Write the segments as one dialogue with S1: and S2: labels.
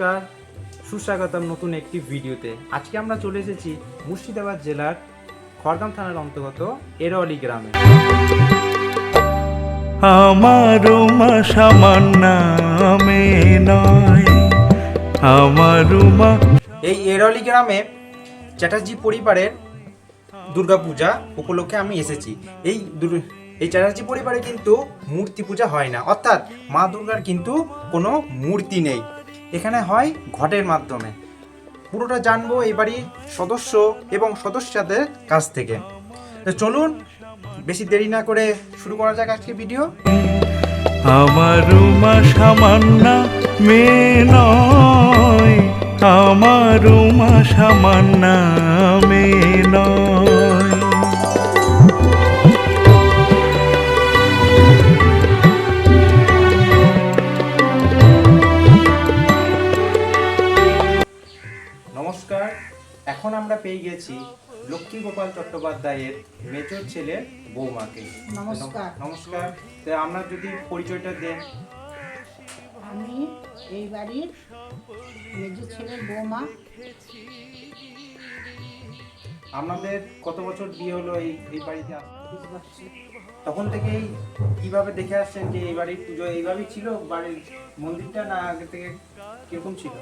S1: নমস্কার সুস্বাগতম নতুন একটি ভিডিওতে। আজকে আমরা চলে এসেছি মুর্শিদাবাদ জেলার খড়গাম থানার অন্তর্গত এরওয়ালি গ্রামে।
S2: আমারও মা সামান্নামে নয় আমারও মা
S1: এই এরওয়ালি গ্রামে চ্যাটার্জি পরিবারের দুর্গাপূজা উপলক্ষে আমি এসেছি। এই এই চ্যাটার্জি পরিবারে কিন্তু মূর্তি পূজা হয় না। অর্থাৎ মা দুর্গার কিন্তু কোনো মূর্তি নেই। এখানে হয় ঘটের মাধ্যমে। পুরোটা জানব এই বাড়ির সদস্য এবং সদস্যদের কাছ থেকে। তো চলুন, বেশি দেরি না করে শুরু করা যাক আজকে ভিডিও।
S2: আমার উমা সামান্না মেয়ে নয় আমারও মা সামান্না মেয়ে নয়।
S1: পেয়ে গেছি লক্ষ্মী গোপাল চট্টোপাধ্যায়ের মেজর ছেলে বৌমাকে।
S3: নমস্কার।
S1: নমস্কার। তো আপনার যদি পরিচয়টা দেন।
S3: আমি এই বাড়ির মেজো ছেলের বৌমা।
S1: আপনাদের কত বছর বিয়ে হলো এই এই বাড়িতে? তখন থেকেই কীভাবে দেখে আসছেন যে এই বাড়ির পুজো এইভাবেই ছিল বাড়ির মন্দিরটা না আগে থেকে কীরকম ছিল?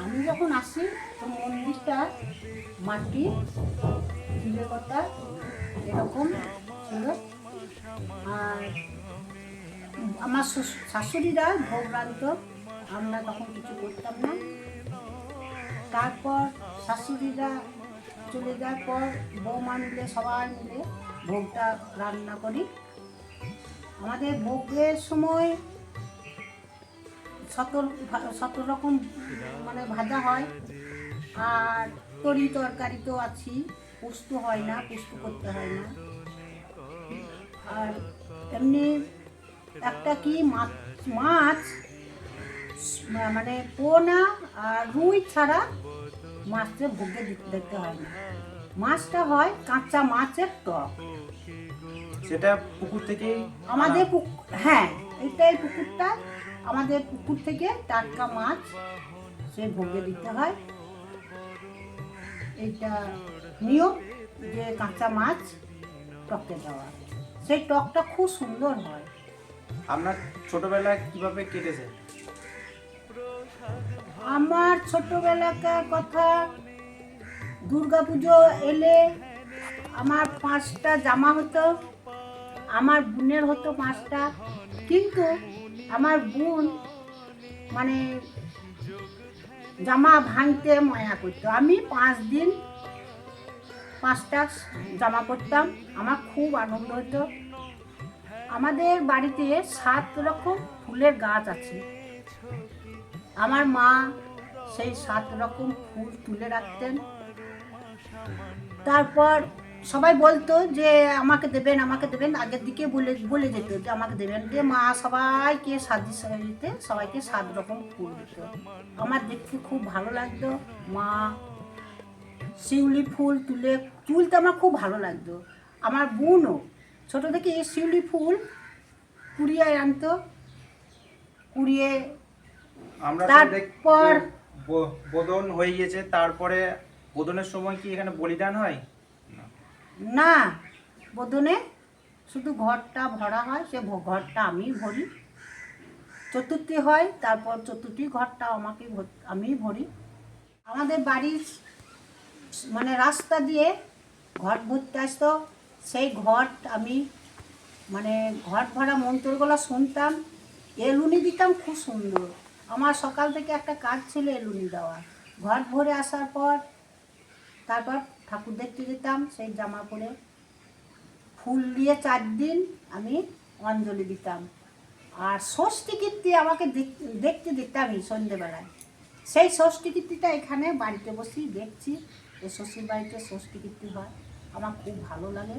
S3: আমি যখন আসি তো মন্দিরটা মাটি কটা এরকম ছিল। আর আমার শাশুড়িরা ভোগ রাঁধত আমরা তখন কিছু করতাম না। তারপর শাশুড়িরা চলে যাওয়ার পর বৌমা মিলে, সবাই মিলে ভোগটা রান্না করি। আমাদের ভোগের সময় শত শত রকম মানে ভাজা হয়। আর তরি তরকারি তো আছি পুষ্ট হয় না পুষ্ট করতে হয় না। আর এমনি একটা কি মাছ মাছ মানে পোনা আর রুই ছাড়া মাছটা ভোগে দিতে- দেখতে হয় না। মাছটা হয় কাঁচা মাছের টক।
S1: সেটা পুকুর থেকেই
S3: আমাদের পুক- হ্যাঁ এটাই পুকুরটা। আমাদের পুকুর থেকে টাটকা মাছ সে ভোগে দিতে হয়। এইটা নিয়ম যে কাঁচা মাছ টকে দেওয়া। সেই টকটা খুব সুন্দর হয়।
S1: আপনার ছোটবেলায় কীভাবে কেটেছে?
S3: আমার ছোটবেলাকার কথা দুর্গাপুজো এলে আমার পাঁচটা জামা হতো আমার বোনের হতো পাঁচটা। কিন্তু আমার বোন মানে জামা ভাঙতে ময়া করতো। আমি পাঁচ দিন পাঁচটা জামা পরতাম, আমার খুব আনন্দ হতো। আমাদের বাড়িতে সাত রকম ফুলের গাছ আছে। আমার মা সেই সাত রকম ফুল তুলে রাখতেন। তারপর সবাই বলতো যে আমাকে দেবেন আমাকে দেবেন আগের দিকে বলে বলে যেত যে আমাকে দেবেন। যে মা সবাইকে সাজি সাজিতে সবাইকে সাত রকম ফুল দিত। আমার দেখতে খুব ভালো লাগতো। মা শিউলি ফুল তুলে তুলতে আমার খুব ভালো লাগতো। আমার বোনও ছোটো থেকে এই শিউলি ফুল কুড়িয়ে আনতো কুড়িয়ে
S1: আমরা
S3: তারপর-
S1: বোদন হয়ে গিয়েছে তারপরে বোদনের সময় কি এখানে বলিদান হয়?
S3: না বোধনে শুধু ঘরটা ভরা হয়, সে ঘরটা আমি ভরি। চতুর্থী হয়, তারপর চতুর্থী ঘরটা আমাকে আমি ভরি। আমাদের বাড়ির মানে রাস্তা দিয়ে ঘট ভরতে আসতো, সেই ঘট আমি মানে ঘট ভরা মন্ত্রগুলো শুনতাম, এলুনি দিতাম খুব সুন্দর। আমার সকাল থেকে একটা কাজ ছিল এলুনি দেওয়া। ঘট ভরে আসার পর, তারপর ঠাকুর দেখতে যেতাম সেই জামা পরে ফুল দিয়ে চার দিন আমি অঞ্জলি দিতাম। আর ষষ্ঠী কীর্তি আমাকে দেখ- দেখতে দিতামই সন্ধেবেলায়। সেই ষষ্ঠী কীর্তিটা এখানে বাড়িতে বসেই দেখছি এই শ্বশুর বাড়িতে ষষ্ঠী কীর্তি হয়। আমার খুব ভালো লাগে।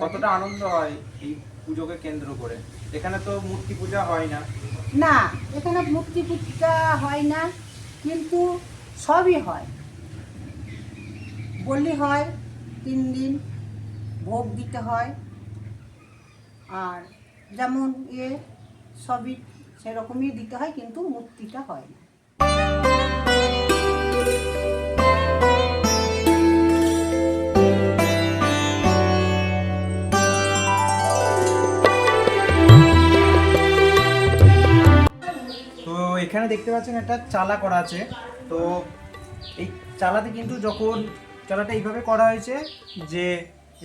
S1: কতটা আনন্দ হয় এই পুজোকে কেন্দ্র করে? এখানে তো মূর্তি পূজা হয় না।
S3: না এখানে মূর্তি পূজা হয় না কিন্তু সবই হয়। বলি হয়, তিন দিন ভোগ দিতে হয়। আর যেমন ইয়ে সবই সেরকমই দিতে হয়, কিন্তু মূর্তিটা হয় না।
S1: এখানে দেখতে পাচ্ছেন একটা চালা করা আছে। তো এই চালাতে কিন্তু যখন চালাটা এইভাবে করা হয়েছে যে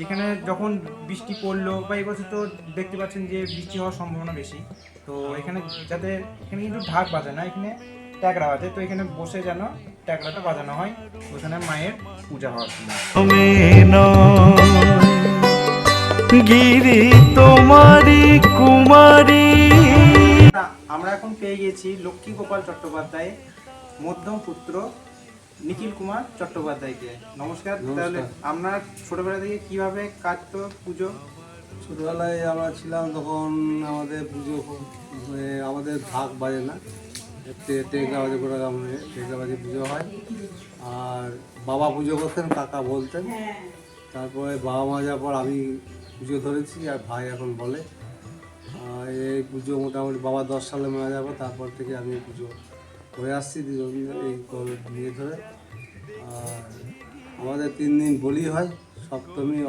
S1: এখানে যখন বৃষ্টি পড়ল বা এবছর তো দেখতে পাচ্ছেন যে বৃষ্টি হওয়ার সম্ভাবনা বেশি তো এখানে যাতে এখানে কিন্তু ঢাক বাজে না এখানে ট্যাকরা বাজে তো এখানে বসে যেন ট্যাকরাটা বাজানো হয় ওখানে মায়ের পূজা হওয়ার সময়
S2: গিরি তোমারি কুমারী।
S1: আমরা এখন পেয়ে গেছি লক্ষ্মী গোপাল চট্টোপাধ্যায় মধ্যম পুত্র নিখিল কুমার চট্টোপাধ্যায়কে। নমস্কার তাহলে আপনার ছোটবেলা থেকে কীভাবে কাটতো পুজো?
S4: ছোটবেলায় আমরা ছিলাম তখন আমাদের পুজো মানে আমাদের ভাগ বাজে না। টে- টেকরা বাজে করে আমরা টেকরা বাজে পুজো হয়। আর বাবা পুজো করতেন কাকা বলতেন। তারপরে বাবা মা যাওয়ার পর আমি পুজো ধরেছি আর ভাই এখন বলে। আর এই পুজো মোটামুটি বাবা দশ সালে মারা যাব তারপর থেকে আমি পুজো করে আসছি এই নিয়ে ধরে। আর আমাদের তিন দিন বলি হয়, সপ্তমী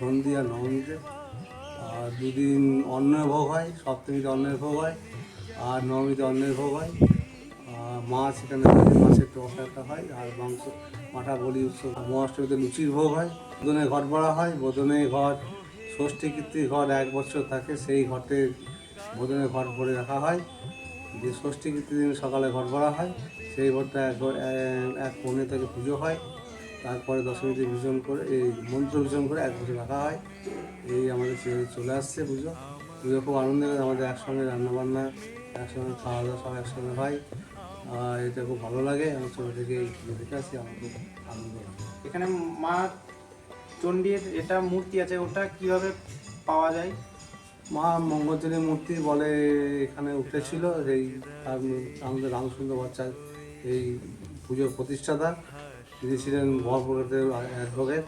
S4: সন্ধি আর নবমীতে। আর দুদিন অন্নের ভোগ হয়, সপ্তমীতে অন্নের ভোগ হয়, আর নবমীতে অন্নের ভোগ হয়। আর মাছ এখানে মাছের টসা একটা হয়, আর মাংস, মাঠা, বলি, উৎসব। মহাষ্টমীতে লুচির ভোগ হয় বোধনে ঘট ভরা হয় বোধনে ঘট, ষষ্ঠী কীর্তি ঘট এক বছর থাকে, সেই ঘটে বোধনে ঘট ভরে রাখা হয়। যে ষষ্ঠী দিন সকালে ঘর ভরা হয়, সেই ঘরটা এক, এক- কোণে থেকে পুজো হয়। তারপরে দশমীতে বিসর্জন করে, এই মন্ত্র বিসর্জন করে এক বছর রাখা হয়। এই আমাদের চলে- আসছে পুজো। পুজো খুব আনন্দ আমাদের একসঙ্গে রান্নাবান্না, একসঙ্গে খাওয়া দাওয়া সব একসঙ্গে হয়। আর এটা খুব ভালো লাগে আমি ছোটো থেকে এই পুজো দেখে আসি, আমার খুব আনন্দ লাগে।
S1: এখানে মা চণ্ডীর এটা মূর্তি আছে, ওটা কীভাবে পাওয়া যায়?
S4: মা মঙ্গলচরী মূর্তি বলে এখানে উঠেছিল তার আমাদের রামসুন্দর বাচ্চা এই পুজোর প্রতিষ্ঠাতা। তিনি ছিলেন মহাপুরের অ্যাডভোকেট।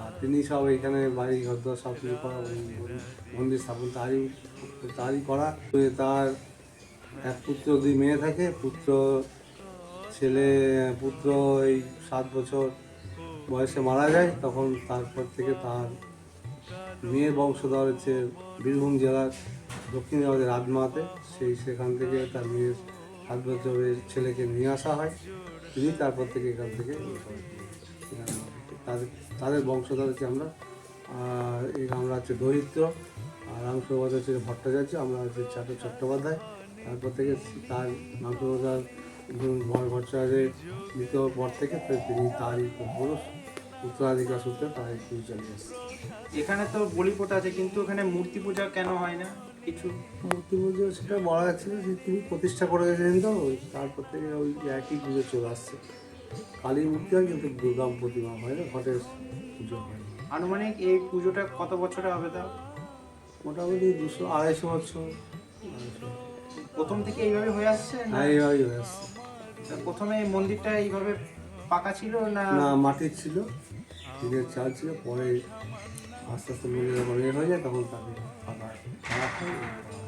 S4: আর তিনি সব এখানে বাড়ি ঘর সব কিছু করা মন্দির স্থাপন তারই তারই করা। তার এক পুত্র, দুই মেয়ে থাকে। পুত্র, ছেলে, পুত্র এই সাত বছর বয়সে মারা যায়। তখন তারপর থেকে তার মেয়ের বংশধর হচ্ছে বীরভূম জেলার দক্ষিণ আমাদের রাজমাতে। সেই সেখান থেকে তার মেয়ের সাত বছরের ছেলেকে নিয়ে আসা হয়। তিনি তারপর থেকে এখান থেকে। তাদের তাদের বংশধর হচ্ছে আমরা। আমরা হচ্ছে দরিদ্র। আর রামসৌবাদ হচ্ছে ভট্টাচার্য। আমরা হচ্ছে চাটক চট্টোপাধ্যায়। তারপর থেকে তার রামসৌবাদ ভট্টাচার্যের মৃত্যুর পর থেকে তিনি তারই পুরুষ। উত্তরাধিকার সূত্রে তার পুজো চালিয়ে আসছে
S1: এখানে তো বলি পোতা আছে কিন্তু ওখানে মূর্তি পূজা কেন হয় না? কিছু?
S4: মূর্তি পুজো সেটা বলা যাচ্ছিল যে তিনি প্রতিষ্ঠা করে গেছিলেন তো তারপর থেকে ওই একই পুজো চলে আসছে। কালী মূর্তি হয় কিন্তু দুর্গা প্রতিমা হয় না ঘটের পুজো হয়
S1: আনুমানিক এই পুজোটা কত বছরে হবে তা
S4: মোটামুটি দুশো আড়াইশো বছর।
S1: প্রথম থেকে এইভাবে হয়ে আসছে না?
S4: হ্যাঁ এইভাবেই হয়ে আসছে।
S1: প্রথমে এই মন্দিরটা এইভাবে পাকা ছিল না?
S4: না মাটির ছিল। টিনের চাল ছিল পরে আস্তে আস্তে যখন ইয়ে হয়ে যায় তখন ফাঁকা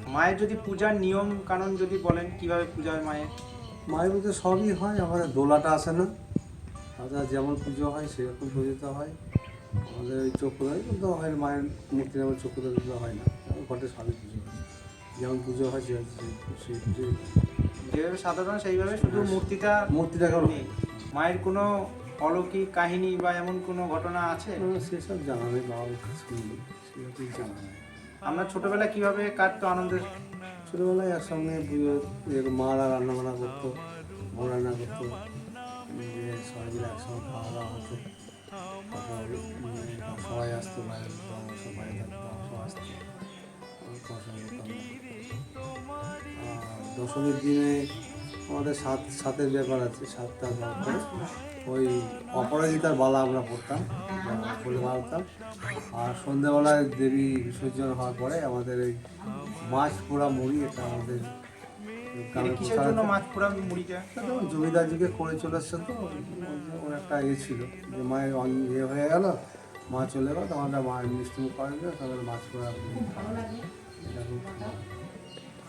S1: মায়ের যদি পূজার নিয়ম কানুন যদি বলেন কীভাবে পূজা হয় মায়ের?
S4: মায়ের মধ্যে সবই হয় আমাদের দোলাটা আসে না। তাছাড়া যেমন পুজো হয় সেরকম পূজিত হয়। আমাদের ওই চক্র কিন্তু হয় মায়ের মূর্তি যেমন চক্র পুজো হয় না। ঘটে সবই পুজো হয়। যেমন পুজো হয় সেই পুজো
S1: যেভাবে সাধারণ সেইভাবে শুধু মূর্তিটা
S4: মূর্তিটা কেমন
S1: মায়ের কোনো অলৌকিক কাহিনী বা এমন কোনো ঘটনা আছে?
S4: সেসব জানা নেই জানা নেই।
S1: আমরা ছোটবেলা কীভাবে কাটতো আনন্দের?
S4: ছোটোবেলায় একসঙ্গে পুজো মারা রান্না বান্না করতো বউ রান্না করতো সবাই মিলে একসঙ্গে খাওয়া দাওয়া হতো। সবাই আসতো বাইরে সবাই আসতো। দশমীর দিনে আমাদের সাত সাতের ব্যাপার আছে সাতটা ব্যাপার। ওই অপরাজিতার বালা আমরা পড়তাম বলে বাড়তাম আর সন্ধ্যাবেলায় দেবী বিসর্জন হওয়ার পরে আমাদের এই মাছ পোড়া মুড়ি এটা আমাদের জমিদার যুগে করে চলে আসছে তো ওর একটা ইয়ে ছিল যে মায়ের ইয়ে হয়ে গেল মা চলে গেল তখন মায়ের মিষ্টি করেন তাহলে মাছ পোড়া খাওয়া।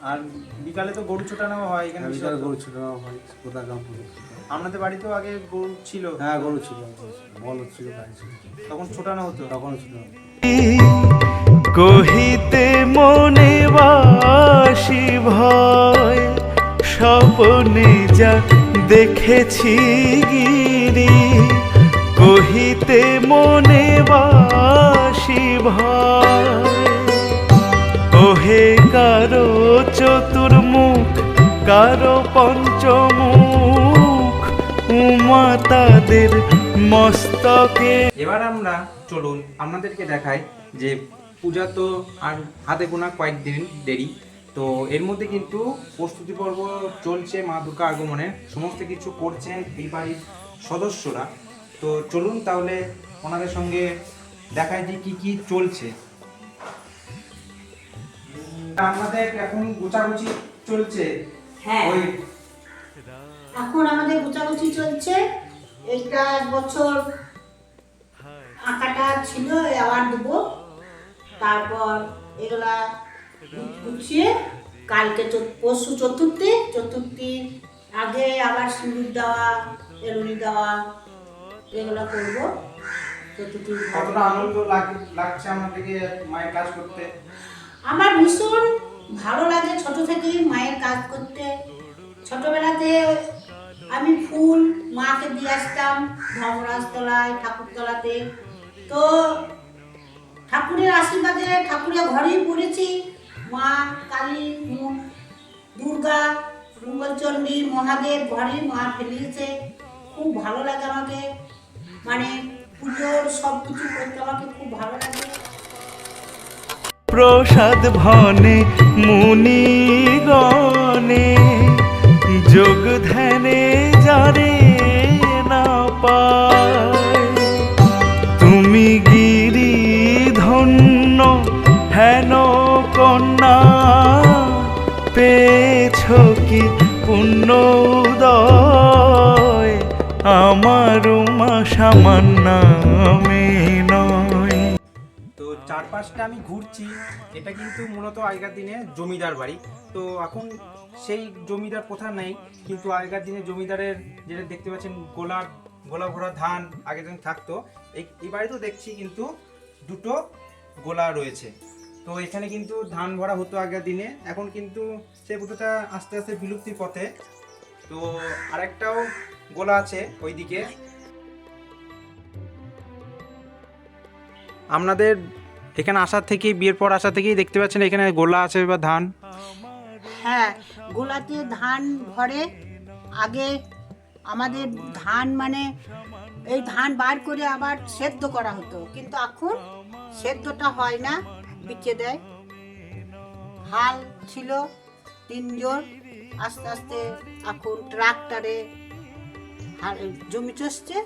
S1: আর বিকালে তো গরু ছোটানো হয় এখানে
S4: বিশাল
S1: বিশাল
S4: গরু ছিল হয় কোথা গ্রাম
S1: আপনাদের বাড়িতেও আগে গরু ছিল।
S4: হ্যাঁ গরু ছিল বল ছিল ছিল
S1: তখন ছোটানো হতো।
S4: তখন ছিল
S2: কহিতে মনে বাসি ভয় স্বপনে যা দেখেছি গিরি। কহিতে মনে বাসি ভয় ওহে কারও চতুর্মুখ, কারও পঞ্চমুখ, উমা তাদের মস্তকে।
S1: এবার আমরা চলুন আপনাদেরকে দেখাই যে পূজা তো আর হাতে গোনা কয়েকদিন দেরি। তো এর মধ্যে কিন্তু প্রস্তুতি পর্ব চলছে মা দুর্গা আগমনে। সমস্ত কিছু করছেন এই বাড়ির সদস্যরা। তো চলুন তাহলে ওনাদের সঙ্গে দেখায় যে কি কি চলছে। আমাদের এখন গোছাগুছি চলছে।
S3: হ্যাঁ।
S1: ওই
S3: এখন আমাদের গোছাগুছি চলছে। এইটা বছর আঁকাটা ছিল আবার দেবো। তারপর এগুলা গুছিয়ে কালকে পরশু চতুর্থী চতুর্থীর আগে আবার সিঁদুর দেওয়া এলুনি দেওয়া এগুলো করব। চতুর্থীর
S1: কতটা আনন্দ লাগ- লাগছে আমাদেরকে মায়ের কাজ করতে?
S3: আমার ভীষণ ভালো লাগে ছোট থেকেই মায়ের কাজ করতে। ছোটবেলাতে আমি ফুল মাকে দিয়ে আসতাম ধর্মরাজতলায়, ঠাকুরতলাতে। তো ঠাকুরের আশীর্বাদে ঠাকুরের ঘরেই পড়েছি। মা, কালী দুর্গা, মঙ্গলচণ্ডী, মহাদেব ঘরে মা ফেলিয়েছে। খুব ভালো লাগে আমাকে। মানে পুজোর সব কিছু করতে আমাকে খুব ভালো লাগে।
S2: প্রসাদ ভনে মুনি মুনিগণে যোগ ধ্যানে যারে না পায়। তুমি গিরি ধন্য, হেন কন্যা, পেয়েছ কি পুণ্য আমার মা সামান্য
S1: চারপাশটা আমি ঘুরছি। এটা কিন্তু মূলত আগেকার দিনে জমিদার বাড়ি। তো এখন সেই জমিদার কোথা নেই, কিন্তু আগেকার দিনে জমিদারের যেটা দেখতে পাচ্ছেন, গোলা গোলা ভরা ধান আগে দিন থাকতো। এই বাড়িতেও দেখছি কিন্তু দুটো গোলা রয়েছে। তো এখানে কিন্তু ধান ভরা হতো আগের দিনে। এখন কিন্তু সেই পুজোটা আস্তে আস্তে বিলুপ্তির পথে। তো আরেকটাও গোলা আছে ওইদিকে। আপনাদের এখানে আসার থেকেই বিয়ের পর আসা থেকেই দেখতে পাচ্ছেন এখানে গোলা আছে বা ধান।
S3: হ্যাঁ গোলাতে ধান ভরে আগে আমাদের ধান মানে এই ধান বার করে আবার সেদ্ধ করা হতো। কিন্তু এখন সেদ্ধটা হয় না বিচে দেয়। হাল ছিল তিনজন আস্তে আস্তে এখন ট্রাক্টরে জমি চষছে।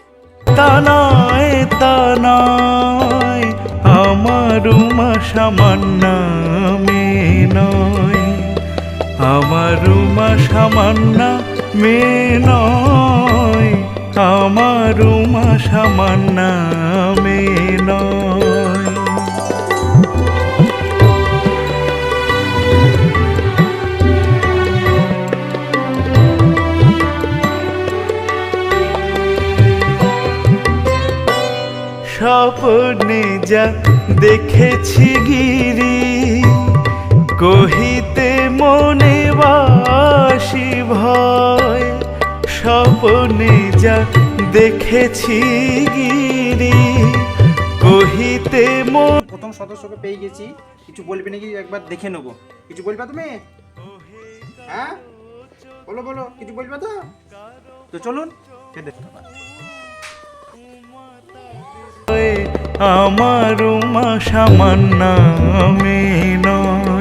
S2: তা নয় তা নয় আমার মা সামান্য মেয়ে নয়। আমার উমা সামান্য মেয়ে নয়। আমার মা সামান্য মেয়ে নয়। স্বপ্নে যা দেখেছি গিরি কহিতে মনে বাসি ভয়, স্বপ্নে যা দেখেছি গিরি কহিতে মন
S1: প্রথম সদস্যকে পেয়ে গেছি। কিছু বলবে নাকি? একবার দেখে নেব। কিছু বলবে তুমি? হ্যাঁ? বলো বলো। কিছু বলবে তো? তো চলুন
S2: আমার মা সামান্য মেয়ে নয়